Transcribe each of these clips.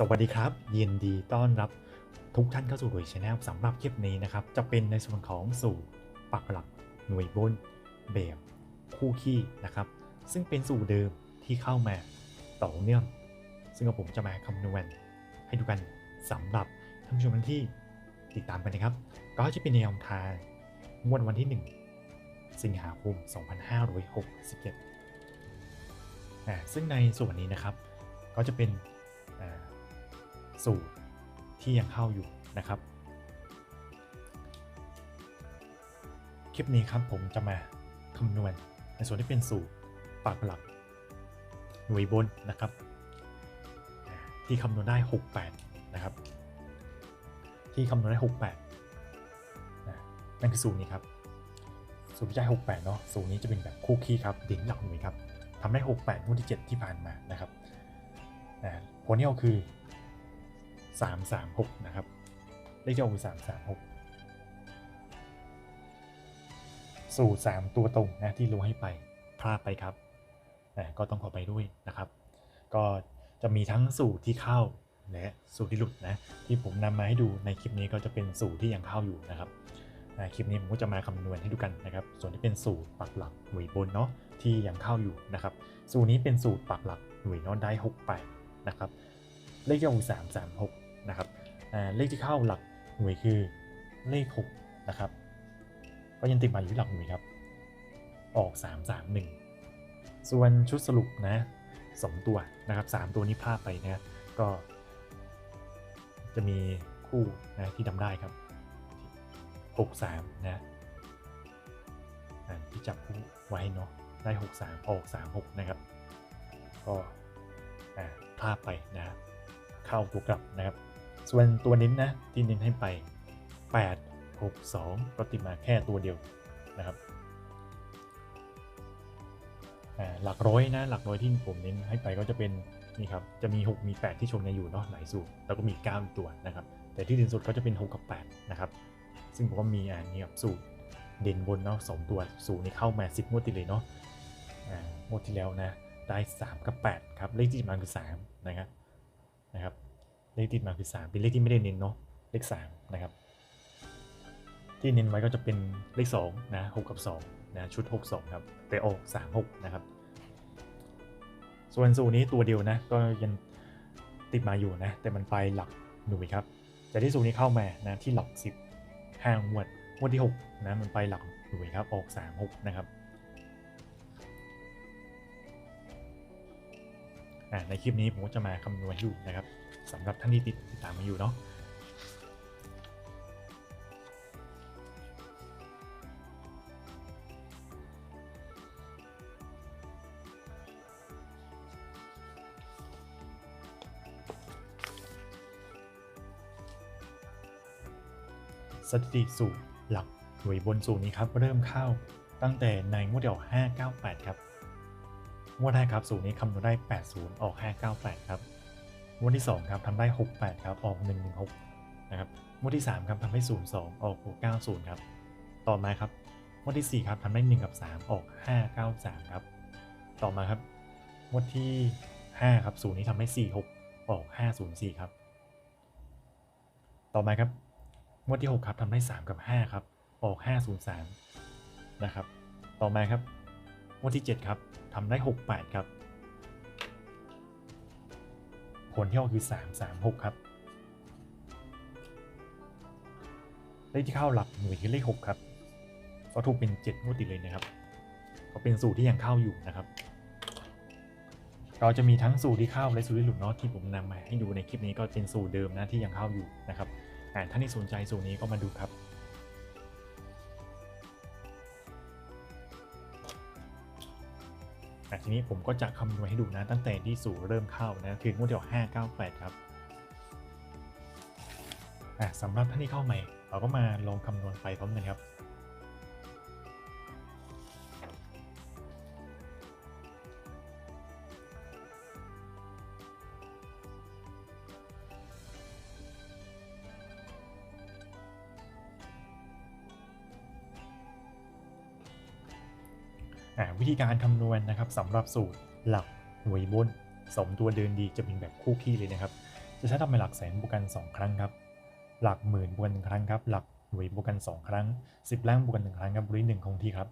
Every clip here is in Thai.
สวัสดีครับยินดีต้อนรับทุกท่านเข้าสู่รวยชาแนลสำหรับคลิปนี้นะครับ จะเป็นในส่วนของสูตรปักหลักหน่วยบนแบบคู่ขี้นะครับ ซึ่งเป็นสูตรเดิมที่เข้ามาต่อเนื่อง ซึ่งผมจะมาคำนวณให้ดูกันสำหรับท่านผู้ชมที่ติดตามกันนะครับ ก็จะเป็นแนวทางงวดวันที่ 1 สิงหาคม 2567อ่าซึ่งในส่วนนี้นะครับก็จะเป็น สูตรที่ยังเข้าอยู่นะครับ คลิปนี้ครับผมจะมาคำนวณในส่วนที่เป็นสูตรปักหลัก หน่วยบนนะครับ ที่คำนวณได้ 68 นะครับ ที่คำนวณได้ 68นะนั่นคือสูตรนี้ครับสูตรที่ได้68 เนาะสูตรนี้จะเป็นแบบคู่คี่ครับเด่นหลักหน่วยครับทำได้ 68งวดที่ 7 ที่ผ่านมานะครับอ่าผลที่ออกคือ 336 นะครับ เลขที่ออกคือ336 สูตร 3 ตัวตรงนะที่ลงให้ไปพลาดไปครับนะก็ต้องขอไปด้วยนะครับ ก็จะมีทั้งสูตรที่เข้าและสูตรที่หลุดนะที่ผมนำมาให้ดูในคลิปนี้ก็จะเป็นสูตรที่ยังเข้าอยู่นะครับคลิปนี้ผมก็จะมาคำนวณให้ดูกันนะครับ ส่วนที่เป็นสูตรปักหลักหน่วยบนเนาะที่ยังเข้าอยู่นะครับ สูตรนี้เป็นสูตรปักหลักหน่วยนอนได้ 68 นะครับ เลขที่ออก3 3 6 นะครับเลขที่เข้าหลักหน่วยคือเลข6นะครับก็ยังติดมาอยู่ที่หลักหน่วยครับ ออก 3 3 1 ส่วนชุดสรุปนะสองตัวนะครับ 3 ตัวนี้พลาดไปนะก็ จะมีคู่นะที่ทำได้ครับ 6 3 นะที่จับคู่ไว้เนาะได้ 6 3 ออก 3 6 นะครับ ก็พลาดไปนะเข้าตัวกลับนะครับ ส่วนตัวเน้นนะที่เน้นให้ไป 8 6 2ก็ติมาแค่ตัวเดียวนะครับหลักร้อยนะหลักร้อยที่ผมเน้นให้ไปก็จะเป็นนี่ครับจะมี 6 มี 8 ที่ชนกันอยู่เนาะหลายสูตรแล้วก็มี 9 ตัวนะครับ แต่ที่เด่นสุดก็จะเป็น 6 กับ 8 นะครับ ซึ่งผมก็มีอ่านี่ครับสูตรเด่นบนเนาะสองตัวสูตรนี้เข้ามา 10งวดติดเลยเนาะอ่างวดที่แล้วนะได้ 3 กับ 8 ครับ เลขที่มาคือ 3 นะครับนะครับ เลขที่มาคือ3เป็นเลขที่ไม่ได้เน้นเนาะเลข3นะครับที่เน้นไว้ก็จะเป็นเลข2นะ6กับ2นะชุด 6 2ครับแต่ออก3 6นะครับส่วนสูนี้ตัวเดียวนะก็ยังติดมาอยู่นะแต่มันไปหลักหน่วยครับแต่ที่สูนี้เข้ามานะที่หลัก 10ห้างวดงวดที่6นะมันไปหลักหน่วยครับออก 3 6 นะครับอ่าในคลิปนี้ผมก็จะมาคำนวณให้ดูนะครับ สำหรับท่านที่ติดตามมาอยู่เนาะสถิติสูตรหลักหน่วยบนสูตรนี้ครับเริ่มเข้าตั้งแต่ในงวดเดียว598 ครับงวดแรกครับสูตรนี้คำนวณได้ 80 ออก 598 ครับ งวดที่2ครับทำได้ 68ครับออก 116นะครับงวดที่3ครับทำได้ 02 ออก 690ครับต่อมาครับงวดที่4ครับทำได้1กับ 3 ออก 593ครับต่อมาครับงวดที่5ครับสูตรนี้ทำได้ 46 ออก 504ครับต่อมาครับงวดที่ 6 ครับทำได้ 3 กับ 5 ครับ ออก 503 นะครับ ต่อมาครับงวดที่ 7 ครับทำได้ 68 ครับ ผลที่ออกคือ 336 ครับ เลขที่เข้าหลักหน่วยคือเลข 6 ครับก็ถูกเป็น 7งวดติดเลยนะครับ ก็เป็นสูตรที่ยังเข้าอยู่นะครับ เราจะมีทั้งสูตรที่เข้าและสูตรที่หลุดเนาะที่ผมนำมาให้ดูในคลิปนี้ก็เป็นสูตรเดิมนะที่ยังเข้าอยู่นะครับอ่าท่านที่สนใจสูตรนี้ก็มาดูครับ ทีนี้ผมก็จะคำนวณให้ดูนะตั้งแต่ที่สูเริ่มเข้านะถึงวดเดียว598 ครับอะสำหรับท่านที่เข้าใหม่ เราก็มาลองคำนวณไปพร้อมกันครับ ธีการคำนวณนะครับสำหรับสูตรหลักหน่วยบนสมตัวเดินดีจะเป็นแบบคู่ขี้เลยนะครับ จะใช้ทำเป็นหลักแสนบวกกัน 2 ครั้งครับ หลักหมื่นบวกกันหนึ่งครั้งครับ หลักหน่วยบวกกัน 2 ครั้ง 10แรงบวกกัน 1 ครั้งครับบริหนึ่งคงที่ครับ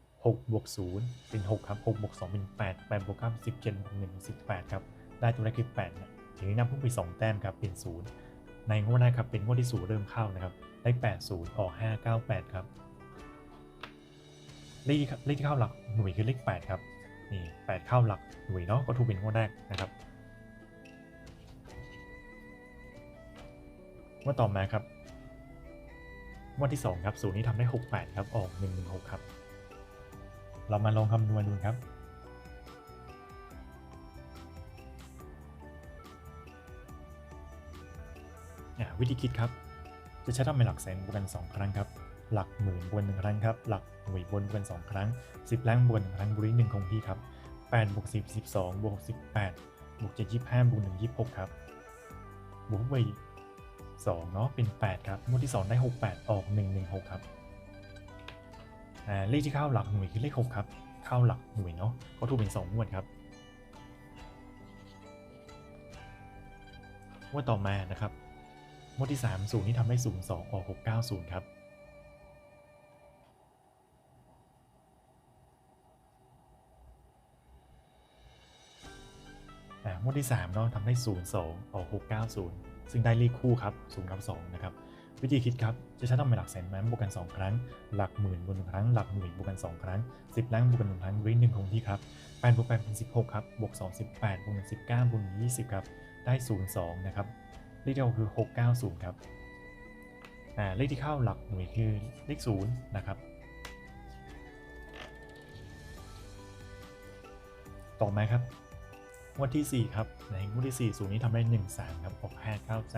6บวก0เป็น 6 ครับ6บวก2เป็น 8 8บวก9 17บวก1 18 ครับ ได้ตัวแรกคือ8เนี่ยทีนี้นำพุ่งไป 2 แต้มครับ เป็น 0 ในงวดแรกครับ เป็นงวดที่ 0 เริ่มเข้านะครับ ได้ 8 0 ออก 5 9 8 ครับ เลขที่เลขที่เข้าหลักหน่วยคือเลข8ครับนี่8เข้าหลักหน่วยเนาะก็ถูกเป็นงวดแรกนะครับงวดต่อมาครับงวดที่ 2 ครับสูตรนี้ทำได้ 68 ครับ ออก 116 ครับ เรามาลองคำนวณดูครับ วิธีคิดครับ จะใช้ทำเป็นหลักแสนบวกกัน 2 ครั้งครับ หลักหมื่นบวกหนึ่งครั้งครับ หลักหน่วยบนบวกกัน2ครั้ง 10แรงบวกหนึ่งครั้งบริหนึ่งคงที่ครับ8บวก10 12บวก18บวก7 25บวก1 26 ครับบวกไป2เนาะเป็น 8 ครับงวดที่ 2 ได้ 68 ออก 116 ครับอ่าเลขที่เข้าหลักหน่วยคือเลข 6 ครับ เข้าหลักหน่วยเนาะก็ถูกเป็น 2 งวดครับงวดต่อมานะครับงวดที่3สูตรนี้ทำได้0 2 ออก 690 ครับ งวดที่3เนาะทำได้ 0 2 ออก 690 ซึ่งได้เลขคู่ครับ0กับ2นะครับ วิธีคิดครับ จะใช้ต้องเป็นหลักแสนแม้บวกกัน 2 ครั้ง หลักหมื่นบวกหนึ่งครั้ง หลักหน่วยบวกกัน 2 ครั้ง 10แรงบวกกัน1ครั้งบริหนึ่งคงที่ครับ8บวก8เป็น 16 ครับ บวก 2 18 บวก1 19 บวก1 20 ครับ ได้ 0 2 นะครับ เลขที่ออกคือ 690 ครับ อ่า เลขที่เข้าหลักหน่วยคือเลข0นะครับต่อมาครับ งวดที่ 4 ครับ ในงวดที่ 4 สูตรนี้ทำได้1 3ครับออก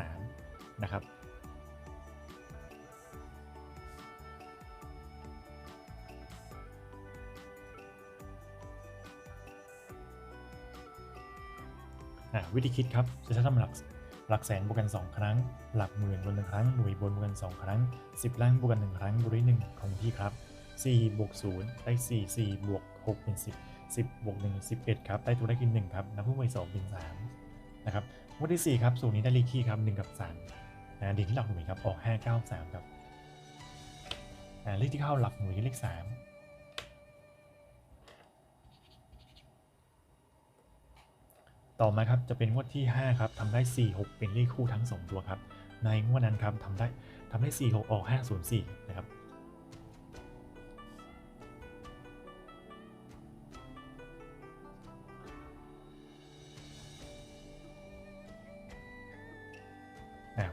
593 นะครับ วิธีคิดครับ จะใช้ทำหลักหลักแสนบวกกัน 2 ครั้ง หลักหมื่นบวกหนึ่งครั้ง หน่วยบนบวกกัน 2 ครั้ง 10ล่างบวกกัน 1 ครั้งบริหนึ่งคงที่ครับ4บวก0ได้4 4บวก6เป็น10 10บวก1 11 ครับ ได้ตัวเลขที่1ครับนับพุ่งไป2เป็น3นะครับงวดที่ 4 ครับ สูตรนี้ได้ลขคี่ครับ 1 กับ3นะดีที่หลักหน่วยครับ ออก 5 9 3 ครับอ่าเลขที่เข้าหลักหน่วยคือเลข3ต่อมาครับ จะเป็นงวดที่ 5 ครับทำได้ 4 6 เป็นเลขคู่ทั้ง 2 ตัวครับ ในงวดนั้นครับทำได้ทำได้ 4 6 ออก 5 0 4 นะครับ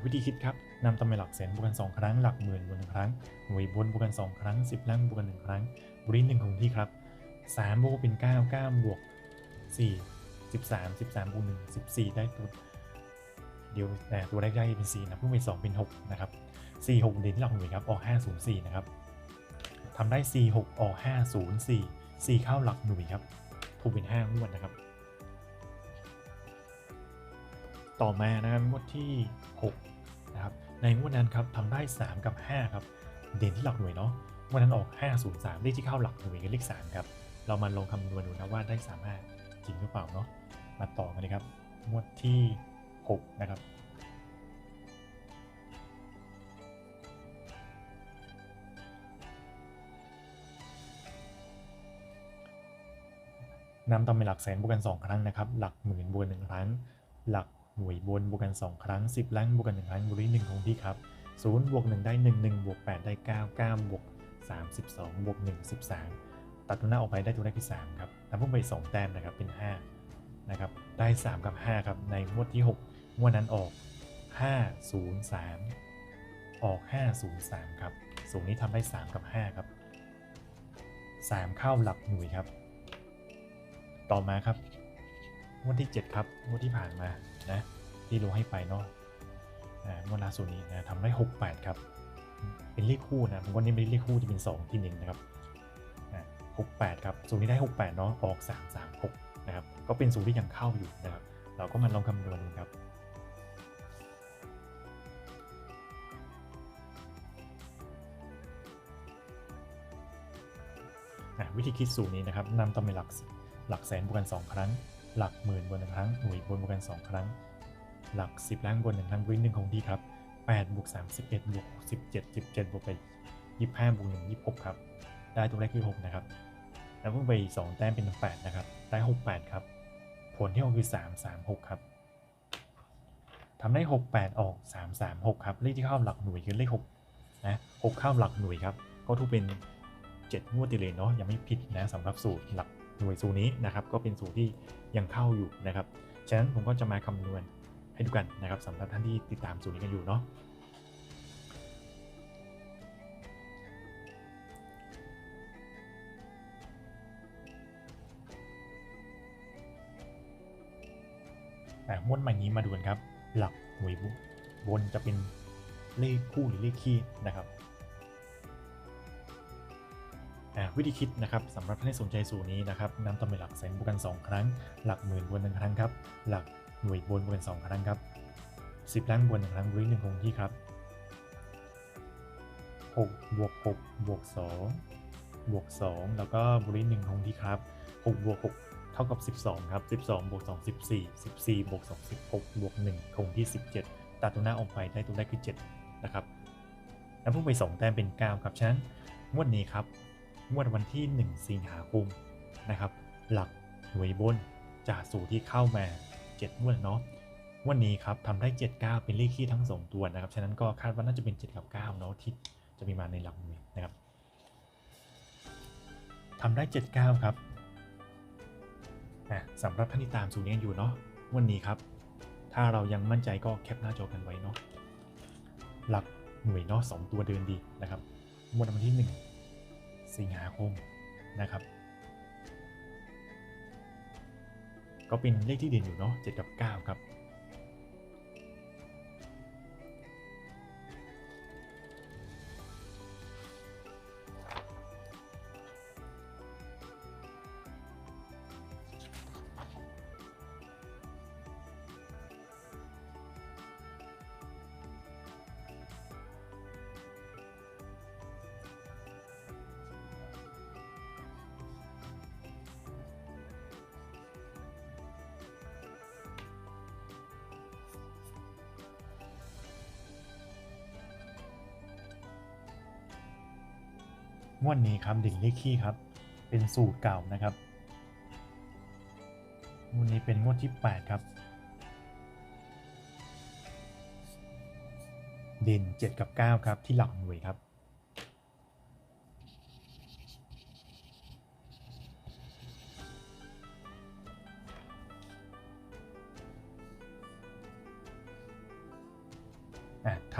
วิธีคิดครับนำตำแหน่งหลักแสนบวกกัน 2 ครั้ง หลักหมื่นบวกหนึ่งครั้งหน่วยบนบวกกัน 2 ครั้ง 10ล่างบวกกัน 1 ครั้งบริหนึ่งคงที่ครับ 3 บวกเป็น 9 9 บวก 4 13 13บวก1 14 ได้ตัวเดียวแต่ตัวแรกได้เป็น 4 นะเพิ่มเป็น 2 เป็น 6 นะครับ 4 6เด่นที่หลักหน่วยครับ ออก 504 นะครับทำได้ 4 6 ออก 504 4 เข้าหลักหน่วยครับ ถูกเป็น 5 งวดนะครับ ต่อมานะครับงวดที่ 6นะครับในงวดนั้นครับทำได้ 3 กับ 5 ครับ เด่นที่หลักหน่วยเนาะงวันนั้นออก 503 เลขที่เข้าหลักหน่วยคือเลข3ครับ เรามาลองคำนวณดูนะว่าได้ 35 จริงหรือเปล่าเนาะ มาต่อกันเลยครับ งวดที่ 6 นะครับนำตำเป็นหลักแสนบวกกัน 2 ครั้งนะครับ หลักหมื่นบวกหนึ่งครั้ง หลัก หน่วยบนบวกกัน 2 ครั้ง 10ล่างบวกกัน1ครั้งบริหนึ่งคงที่ครับ0บวก1ได้ 1 1บวก8ได้ 9 9บวก32บวก1 13 ตัดตัวหน้าออกไปได้ตัวเลขที่3ครับนำพุ่งไป 2 แต้มนะครับเป็น5นะครับได้ 3 กับ 5 ครับ ในงวดที่ 6 งวดนั้นออก 503 ออก 503 ครับสูงนี้ทำได้ 3 กับ 5 ครับ 3 เข้าหลักหน่วยครับ ต่อมาครับ วดที่ 7 ครับงวดที่ผ่านมานะที่ลงให้ไปเนาะอ่างวดล่าสุดนี้นะทำได้ 68 ครับ เป็นเลขคู่นะผมว่านี่ไม่ได้เลขคู่จะเป็น 2 ที่1นะครับอ่า68 ครับสูตรนี้ได้ 68 เนาะออก 336 นะครับ ก็เป็นสูตรที่ยังเข้าอยู่นะครับ เราก็มาลองคำนวณดูครับอะวิธีคิดสูตรนี้นะครับนำตำแหน่งหลักหลักแสนบวกกัน 2 ครั้ง หลักหมื่นบวกหนึ่งครั้งหน่วยบนบวกกัน2ครั้ง หลัก10ล่างบนหนึ่งทางบริหนึ่งของที่ครับ8บวก31บวก17 17บวกไป25บวก1 26ครับ ได้ตัวแรกคือ6นะครับ แล้วเพิ่งไป2แต้มเป็น8นะครับ ได้68ครับ ผลที่ออกคือ3 3 6ครับทำได้68ออก3 3 6ครับ เลขที่เข้าหลักหน่วยคือเลข6นะ6เข้าหลักหน่วยครับ ก็ถูกเป็น7งวดติเลยเนาะ ยังไม่ผิดนะสำหรับสูตรหลัก หน่วยสูตรนี้นะครับก็เป็นสูตรที่ยังเข้าอยู่นะครับ ฉะนั้นผมก็จะมาคำนวณให้ดูกันนะครับสำหรับท่านที่ติดตามสูตรนี้กันอยู่เนาะอะม้วนใหม่นี้มาดูกันครับ หลักหน่วยบนจะเป็นเลขคู่หรือเลขคี่นะครับ วิธีคิดนะครับสำหรับท่านที่สนใจสูตรนี้นะครับนำตำแหน่งหลักแสนบวกกัน 2 ครั้ง หลักหมื่นบนหนึ่งครั้งครับ หลักหน่วยบวกกัน2 ครั้งครับ 10ล้านบนหนึ่งครั้งบริหนึ่งคงที่ครับ6บวก6บวก2บวก 2 แล้วก็บริหนึ่งคงที่ครับ6บวก6เท่ากับ 12 ครับ 12บวก2 14 14บวก2 16บวก1คงที่ 17 ตัดตัวหน้าออกไปได้ตัวแรกคือ 7 นะครับแล้วพุ่งไป 2 แต้มเป็น 9 ครับฉะนั้นงวดนี้ครับ งวดวันที่ 1 สิงหาคมนะครับ หลักหน่วยบนจากสูตรที่เข้ามา7งวดเนาะวันนี้ครับทำได้ 79 เป็นเลขคี่ทั้ง 2 ตัวนะครับ ฉะนั้นก็คาดว่าน่าจะเป็น 7 กับ9เนาะที่จะมีมาในหลักหน่วยนะครับทำได้ 79 ครับสำหรับท่านที่ตามสูตรนี้อยู่เนาะวันนี้ครับ ถ้าเรายังมั่นใจก็แคปหน้าจอกันไว้เนาะหลักหน่วยเนาะสองตัวเดินดีนะครับงวดวันที่ 1 สิงหาคมนะครับ ก็เป็นเลขที่เด่นอยู่เนาะ7กับ 9 ครับ งวดนี้ครับดิ่งเลขขี้ครับ เป็นสูตรเก่านะครับงวดนี้เป็นงวดที่ 8 ครับ เด่น 7 กับ 9 ครับที่หลักหน่วยครับ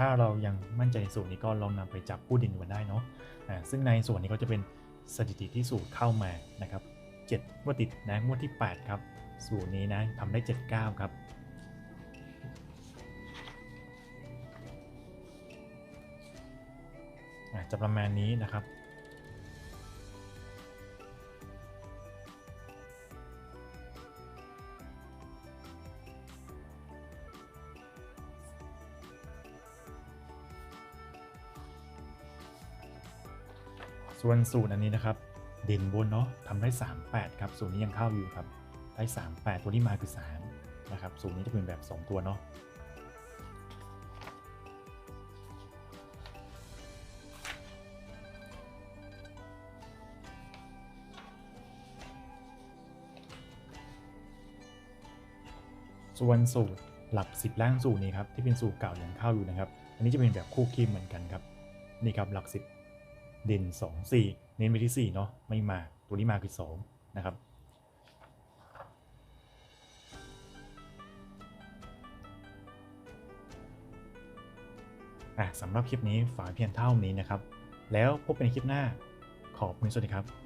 ถ้าเรายังมั่นใจในสูตรนี้ก็ลองนำไปจับผู้เด่นดูกันได้เนาะซึ่งในส่วนนี้ก็จะเป็นสถิติที่สูตรเข้ามานะครับ7งวดติดนะงวดที่ 8 ครับ สูตรนี้นะทำได้ 79 ครับจะประมาณนี้นะครับ ส่วนสูตรอันนี้นะครับ เด่นบนเนาะทำได้ 38 ครับสูตรนี้ยังเข้าอยู่ครับ ได้ 38 ตัวที่มาคือ 3 นะครับ สูตรนี้จะเป็นแบบ 2 ตัวเนาะส่วนสูตรหลัก 10 ล่างสูตรนี้ครับที่เป็นสูตรเก่ายังเข้าอยู่นะครับ อันนี้จะเป็นแบบคู่คีมเหมือนกันครับ นี่ครับหลัก 10 เด่น2 4 เน้นไปที่ 4 เนาะไม่มาตัวนี้มาคือ 2 นะครับอะสำหรับคลิปนี้ฝากเพียงเท่านี้นะครับ แล้วพบกันในคลิปหน้าขอบคุณสวัสดีครับ